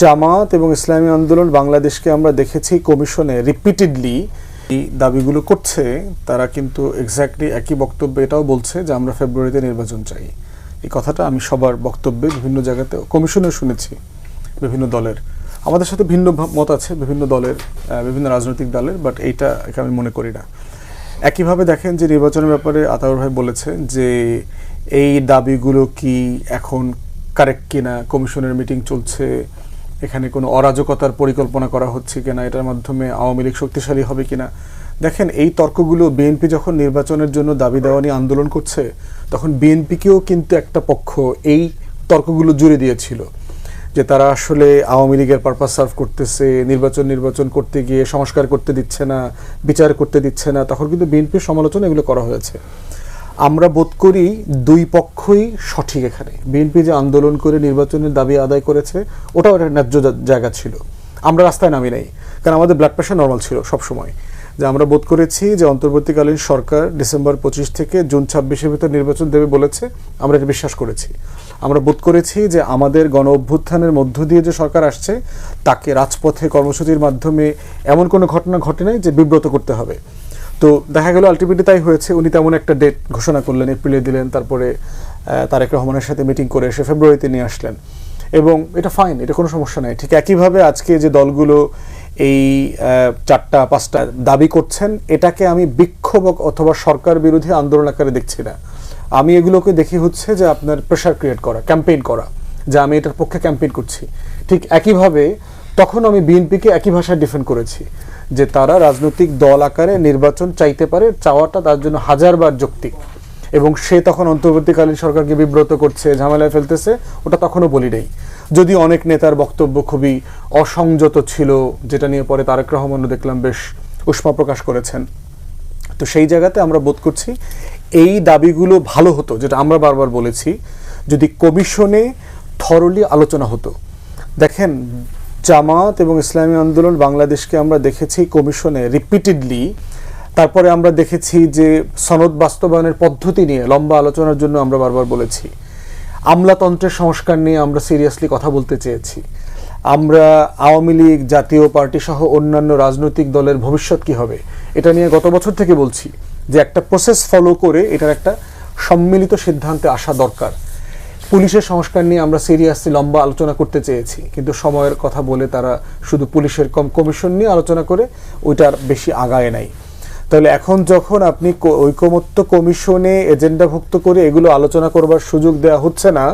জামাত এবং ইসলামী আন্দোলন বাংলাদেশকে আমরা দেখেছি কমিশনে রিপিটেডলি এই দাবিগুলো করছে। তারা কিন্তু এক্স্যাক্টলি একই বক্তব্য এটাও বলছে যে আমরা ফেব্রুয়ারিতে নির্বাচন চাই। এই কথাটা আমি সবার বক্তব্যে বিভিন্ন জায়গাতে কমিশনে শুনেছি, বিভিন্ন দলের। আমাদের সাথে ভিন্ন মত আছে, বিভিন্ন দলের বিভিন্ন রাজনৈতিক দলের বাট এইটা আমি মনে করি না। একইভাবে দেখেন যে নির্বাচনের ব্যাপারে আতাউর ভাই বলেছে যে এই দাবিগুলো কি এখন কারেক্ট কিনা, কমিশনের মিটিং চলছে এখানে কোনো অরাজকতার পরিকল্পনা করা হচ্ছে কিনা, এটার মাধ্যমে আওয়ামী লীগ শক্তিশালী হবে কিনা? দেখেন, এই তর্কগুলো বিএনপি যখন নির্বাচনের জন্য দাবি দেওয়া নিয়ে আন্দোলন করছে, তখন বিএনপিকেও কিন্তু একটা পক্ষ এই তর্কগুলো জুড়ে দিয়েছিল যে তারা আসলে আওয়ামী লীগের পারপাস সার্ভ করতেছে, নির্বাচন নির্বাচন করতে গিয়ে সংস্কার করতে দিচ্ছে না, বিচার করতে দিচ্ছে না। তখন কিন্তু বিএনপির সমালোচনা এগুলো করা হয়েছে। আমরা বোধ করি দুই পক্ষই সঠিক এখানে। বিএনপি যে আন্দোলন করে নির্বাচনের দাবি আদায় করেছে, ওটাও একটা ন্যায্য জায়গা ছিল। আমরা রাস্তায় নামি নাই, কারণ আমাদের ব্লাড প্রেশার নর্মাল ছিল সব সময় যে আমরা বোধ করেছি যে অন্তর্বর্তীকালীন সরকার ডিসেম্বর পঁচিশ থেকে জুন ছাব্বিশের ভিতর নির্বাচন দেবে বলেছে, আমরা এটা বিশ্বাস করেছি। আমরা বোধ করেছি যে আমাদের গণ অভ্যুত্থানের মধ্য দিয়ে যে সরকার আসছে, তাকে রাজপথে কর্মসূচির মাধ্যমে এমন কোনো ঘটনা ঘটে নাই যে বিব্রত করতে হবে। তো দেখা গেল আলটিমেটলি তাই হয়েছে। উনি তেমন একটা ডেট ঘোষণা করলেন এপ্রিলে দিলেন, তারপরে তারেক রহমানের সাথে মিটিং করে এসে ফেব্রুয়ারিতে নিয়ে আসলেন। এবং এটা ফাইন এটা কোনো সমস্যা নাই। ঠিক একইভাবে আজকে যে দলগুলো এই চারটা, পাঁচটা দাবি করছেন, এটাকে আমি বিক্ষোভ অথবা সরকার বিরোধী আন্দোলন আকারে দেখছি না। আমি এগুলোকে দেখি হচ্ছে যে আপনার প্রেশার ক্রিয়েট করা ক্যাম্পেইন করা, যে আমি এটার পক্ষে ক্যাম্পেইন করছি। ঠিক একইভাবে তখন আমি বিএনপিকে একই ভাষায় ডিফেন্ড করেছি। যে তারা রাজনৈতিক দল আকারে নির্বাচন চাইতে পারে, চাওয়াটা তার জন্য হাজারবার যৌক্তিক। এবং সে তখন অন্তর্বর্তীকালীন সরকারকে বিব্রত করছে, ঝামেলায় ফেলতেছে, ওটা তখনও বলি নাই। যদি অনেক নেতার বক্তব্য খুবই অসংযত ছিল, যেটা নিয়ে পরে তারেক রহমানও দেখলাম বেশ উষ্মা প্রকাশ করেছেন। তো সেই জায়গাতে আমরা বোধ করছি এই দাবিগুলো ভালো হতো, যেটা আমরা বারবার বলেছি, যদি কমিশনে থরলি আলোচনা হতো। দেখেন জামাত এবং ইসলামী আন্দোলন বাংলাদেশকে আমরা দেখেছি কমিশনে রিপিটেডলি তারপরে আমরা দেখেছি যে সনদ বাস্তবায়নের পদ্ধতি নিয়ে লম্বা আলোচনার জন্য আমরা বারবার বলেছি। আমলাতন্ত্রের সংস্কার নিয়ে আমরা সিরিয়াসলি কথা বলতে চেয়েছি। আমরা আওয়ামী লীগ, জাতীয় পার্টি সহ অন্যান্য রাজনৈতিক দলের ভবিষ্যৎ কি হবে? এটা নিয়ে গত বছর থেকে বলছি যে একটা প্রসেস ফলো করে এটার একটা সম্মিলিত সিদ্ধান্তে আসা দরকার। পুলিশের সংস্কার নিয়ে আমরা সিরিয়াসলি লম্বা আলোচনা করতে চেয়েছি, কিন্তু সময়ের কথা বলে তারা শুধু পুলিশের কম কমিশন নিয়ে আলোচনা করে ওইটার বেশি আগায় নাই। তাহলে এখন যখন আপনি ঐকমত্য কমিশনে এজেন্ডাভুক্ত করে এগুলো আলোচনা করবার সুযোগ দেওয়া হচ্ছে না